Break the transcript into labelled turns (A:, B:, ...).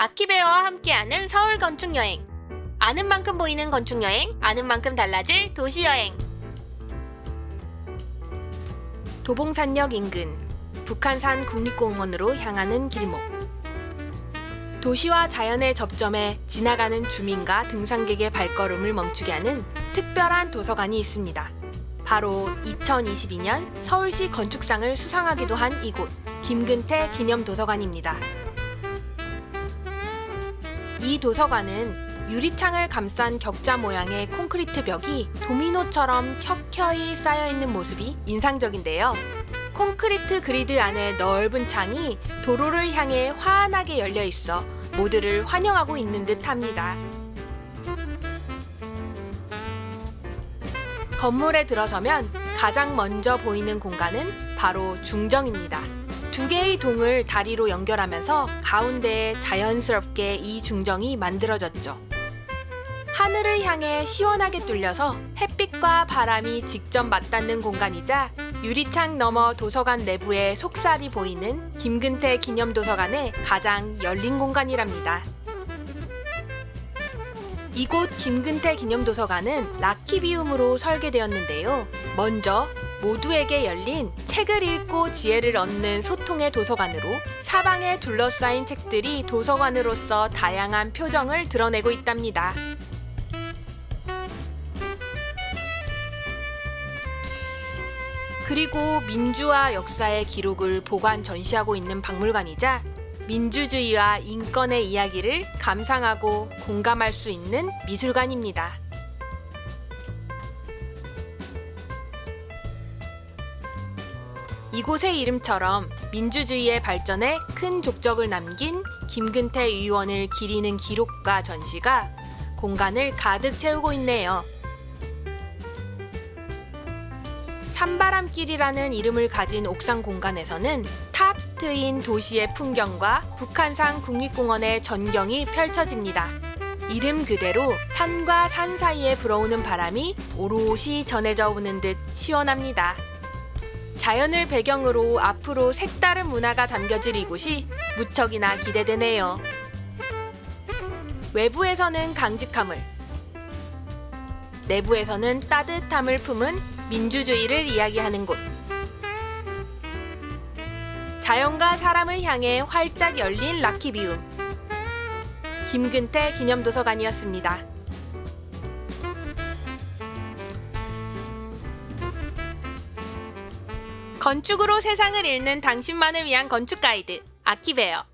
A: 아키베어와 함께하는 서울 건축 여행. 아는 만큼 보이는 건축 여행, 아는 만큼 달라질 도시 여행. 도봉산역 인근 북한산 국립공원으로 향하는 길목. 도시와 자연의 접점에 지나가는 주민과 등산객의 발걸음을 멈추게 하는 특별한 도서관이 있습니다. 바로 2022년 서울시 건축상을 수상하기도 한 이곳 김근태 기념도서관입니다. 이 도서관은 유리창을 감싼 격자 모양의 콘크리트 벽이 도미노처럼 켜켜이 쌓여 있는 모습이 인상적인데요. 콘크리트 그리드 안에 넓은 창이 도로를 향해 환하게 열려 있어 모두를 환영하고 있는 듯 합니다. 건물에 들어서면 가장 먼저 보이는 공간은 바로 중정입니다. 두 개의 동을 다리로 연결하면서 가운데에 자연스럽게 이 중정이 만들어졌죠. 하늘을 향해 시원하게 뚫려서 햇빛과 바람이 직접 맞닿는 공간이자 유리창 너머 도서관 내부의 속살이 보이는 김근태 기념도서관의 가장 열린 공간이랍니다. 이곳 김근태 기념도서관은 라키비움으로 설계되었는데요. 먼저 모두에게 열린 책을 읽고 지혜를 얻는 소통의 도서관으로 사방에 둘러싸인 책들이 도서관으로서 다양한 표정을 드러내고 있답니다. 그리고 민주화 역사의 기록을 보관 전시하고 있는 박물관이자 민주주의와 인권의 이야기를 감상하고 공감할 수 있는 미술관입니다. 이곳의 이름처럼 민주주의의 발전에 큰 족적을 남긴 김근태 의원을 기리는 기록과 전시가 공간을 가득 채우고 있네요. 산바람길이라는 이름을 가진 옥상 공간에서는 탁 트인 도시의 풍경과 북한산 국립공원의 전경이 펼쳐집니다. 이름 그대로 산과 산 사이에 불어오는 바람이 오롯이 전해져 오는 듯 시원합니다. 자연을 배경으로 앞으로 색다른 문화가 담겨질 이곳이 무척이나 기대되네요. 외부에서는 강직함을, 내부에서는 따뜻함을 품은 민주주의를 이야기하는 곳. 자연과 사람을 향해 활짝 열린 라키비움. 김근태 기념도서관이었습니다. 건축으로 세상을 읽는 당신만을 위한 건축 가이드 아키베어.